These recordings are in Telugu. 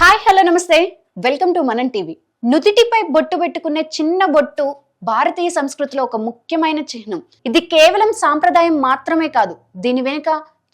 Hi hello namaste. Welcome to Manam TV. నుదిటిపై బొట్టు పెట్టుకునే చిన్న బొట్టు భారతీయ సంస్కృతిలో ఒక ముఖ్యమైన చిహ్నం. ఇది కేవలం సాంప్రదాయం మాత్రమే కాదు దీని వెనుక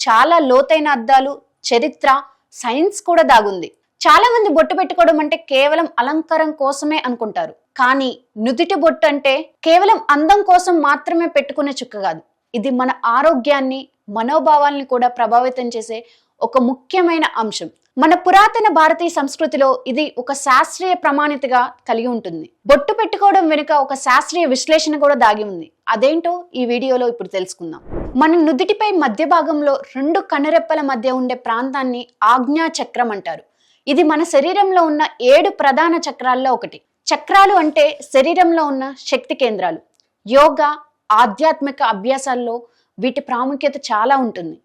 చాలా లోతైన అర్థాలు చరిత్ర సైన్స్ కూడా దాగుంది. చాలా మంది బొట్టు పెట్టుకోవడం అంటే కేవలం అలంకారం కోసమే అనుకుంటారు. కానీ నుదిటి బొట్టు అంటే కేవలం అందం కోసం మాత్రమే పెట్టుకునే చుక్క కాదు. ఇది మన ఆరోగ్యాన్ని మనోభావాల్ని కూడా ప్రభావితం చేసే ఒక ముఖ్యమైన అంశం. మన పురాతన భారతీయ సంస్కృతిలో ఇది ఒక శాస్త్రీయ ప్రమాణితగా కలిగి ఉంటుంది. బొట్టు పెట్టుకోవడం వెనుక ఒక శాస్త్రీయ విశ్లేషణ కూడా దాగి ఉంది. అదేంటో ఈ వీడియోలో ఇప్పుడు తెలుసుకుందాం. మన నుదుటిపై మధ్య భాగంలో రెండు కనురెప్పల మధ్య ఉండే ప్రాంతాన్ని ఆజ్ఞా చక్రం అంటారు. ఇది మన శరీరంలో ఉన్న ఏడు ప్రధాన చక్రాల్లో ఒకటి. చక్రాలు అంటే శరీరంలో ఉన్న శక్తి కేంద్రాలు. యోగా ఆధ్యాత్మిక అభ్యాసాల్లో వీటి ప్రాముఖ్యత చాలా ఉంటుంది.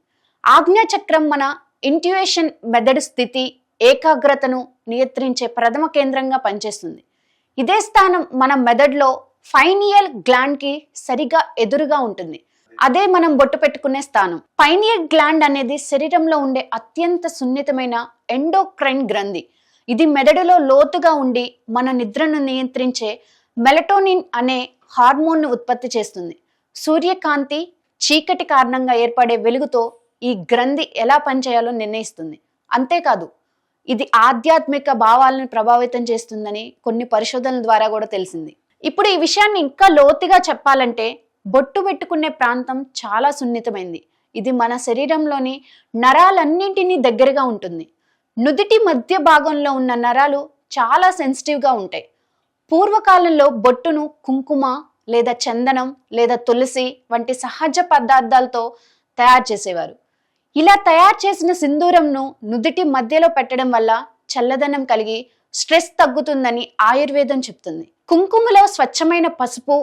ఆజ్ఞా చక్రం మన ఇంట్యుయేషన్ మెదడు స్థితి ఏకాగ్రతను నియంత్రించే ప్రథమ కేంద్రంగా పనిచేస్తుంది. ఇదే స్థానం మన మెదడులో ఫైనియల్ గ్లాండ్కి సరిగా ఎదురుగా ఉంటుంది. అదే మనం బొట్టు పెట్టుకునే స్థానం. పైనియల్ గ్లాండ్ అనేది శరీరంలో ఉండే అత్యంత సున్నితమైన ఎండోక్రైన్ గ్రంథి. ఇది మెదడులో లోతుగా ఉండి మన నిద్రను నియంత్రించే మెలటోనిన్ అనే హార్మోన్ను ఉత్పత్తి చేస్తుంది. సూర్యకాంతి చీకటి కారణంగా ఏర్పడే వెలుగుతో ఈ గ్రంథి ఎలా పనిచేయాలో నిర్ణయిస్తుంది. అంతేకాదు ఇది ఆధ్యాత్మిక భావాలను ప్రభావితం చేస్తుందని కొన్ని పరిశోధనల ద్వారా కూడా తెలిసింది. ఇప్పుడు ఈ విషయాన్ని ఇంకా లోతుగా చెప్పాలంటే బొట్టు పెట్టుకునే ప్రాంతం చాలా సున్నితమైంది. ఇది మన శరీరంలోని నరాలన్నింటినీ దగ్గరగా ఉంటుంది. నుదిటి మధ్య భాగంలో ఉన్న నరాలు చాలా సెన్సిటివ్గా ఉంటాయి. పూర్వకాలంలో బొట్టును కుంకుమ లేదా చందనం లేదా తులసి వంటి సహజ పదార్థాలతో తయారు చేసేవారు. ఇలా తయారు చేసిన సింధూరంను నుదుటి మధ్యలో పెట్టడం వల్ల చల్లదనం కలిగి స్ట్రెస్ తగ్గుతుందని ఆయుర్వేదం చెప్తుంది. కుంకుమలో స్వచ్ఛమైన పసుపు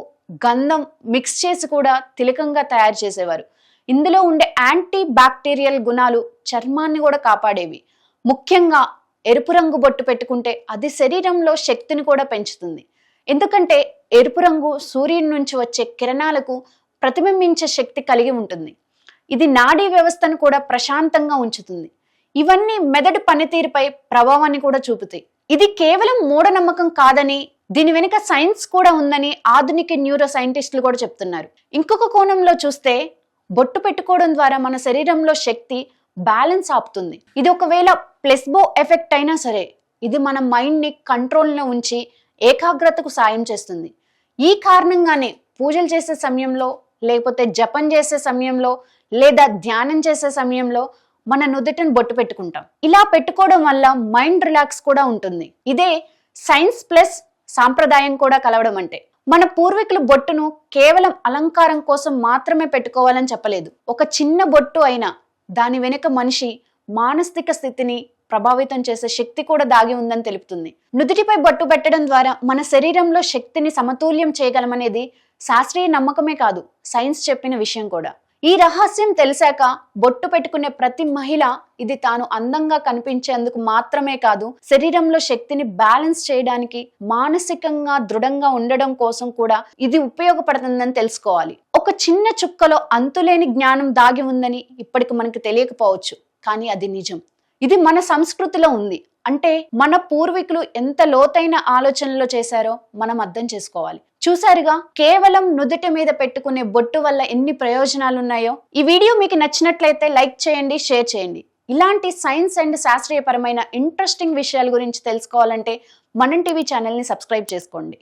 గంధం మిక్స్ చేసి కూడా తిలకంగా తయారు చేసేవారు. ఇందులో ఉండే యాంటీ బ్యాక్టీరియల్ గుణాలు చర్మాన్ని కూడా కాపాడేవి. ముఖ్యంగా ఎరుపు రంగు బొట్టు పెట్టుకుంటే అది శరీరంలో శక్తిని కూడా పెంచుతుంది. ఎందుకంటే ఎరుపు రంగు సూర్యుని నుంచి వచ్చే కిరణాలకు ప్రతిబింబించే శక్తి కలిగి ఉంటుంది. ఇది నాడీ వ్యవస్థను కూడా ప్రశాంతంగా ఉంచుతుంది. ఇవన్నీ మెదడు పనితీరుపై ప్రభావాన్ని కూడా చూపుతాయి. ఇది కేవలం మూఢనమ్మకం కాదని దీని వెనుక సైన్స్ కూడా ఉందని ఆధునిక న్యూరో సైంటిస్టులు కూడా చెప్తున్నారు. ఇంకొక కోణంలో చూస్తే బొట్టు పెట్టుకోవడం ద్వారా మన శరీరంలో శక్తి బ్యాలెన్స్ ఆపుతుంది. ఇది ఒకవేళ ప్లెస్బో ఎఫెక్ట్ అయినా సరే ఇది మన మైండ్ని కంట్రోల్లో ఉంచి ఏకాగ్రతకు సాయం చేస్తుంది. ఈ కారణంగానే పూజలు చేసే సమయంలో లేకపోతే జపం చేసే సమయంలో లేదా ధ్యానం చేసే సమయంలో మన నుదుటిని బొట్టు పెట్టుకుంటాం. ఇలా పెట్టుకోవడం వల్ల మైండ్ రిలాక్స్ కూడా ఉంటుంది. ఇదే సైన్స్ ప్లస్ సాంప్రదాయం కూడా కలవడం అంటే. మన పూర్వీకుల బొట్టును కేవలం అలంకారం కోసం మాత్రమే పెట్టుకోవాలని చెప్పలేదు. ఒక చిన్న బొట్టు అయినా దాని వెనుక మనిషి మానసిక స్థితిని ప్రభావితం చేసే శక్తి కూడా దాగి ఉందని తెలుపుతుంది. నుదుటిపై బొట్టు పెట్టడం ద్వారా మన శరీరంలో శక్తిని సమతుల్యం చేయగలమనేది శాస్త్రీయ నమ్మకమే కాదు సైన్స్ చెప్పిన విషయం కూడా. ఈ రహస్యం తెలిసాక బొట్టు పెట్టుకునే ప్రతి మహిళ ఇది తాను అందంగా కనిపించేందుకు మాత్రమే కాదు శరీరంలో శక్తిని బ్యాలెన్స్ చేయడానికి మానసికంగా దృఢంగా ఉండడం కోసం కూడా ఇది ఉపయోగపడుతుందని తెలుసుకోవాలి. ఒక చిన్న చుక్కలో అంతులేని జ్ఞానం దాగి ఉందని ఇప్పటికి మనకు తెలియకపోవచ్చు కానీ అది నిజం. ఇది మన సంస్కృతిలో ఉంది. అంటే మన పూర్వీకులు ఎంత లోతైన ఆలోచనలో చేశారో మనం అర్థం చేసుకోవాలి. చూసారుగా కేవలం నుదుటి మీద పెట్టుకునే బొట్టు వల్ల ఎన్ని ప్రయోజనాలు ఉన్నాయో ఈ వీడియో మీకు నచ్చినట్లయితే లైక్ చేయండి షేర్ చేయండి. ఇలాంటి సైన్స్ అండ్ శాస్త్రీయపరమైన ఇంట్రెస్టింగ్ విషయాల గురించి తెలుసుకోవాలంటే మనం టీవీ ఛానల్ని సబ్స్క్రైబ్ చేసుకోండి.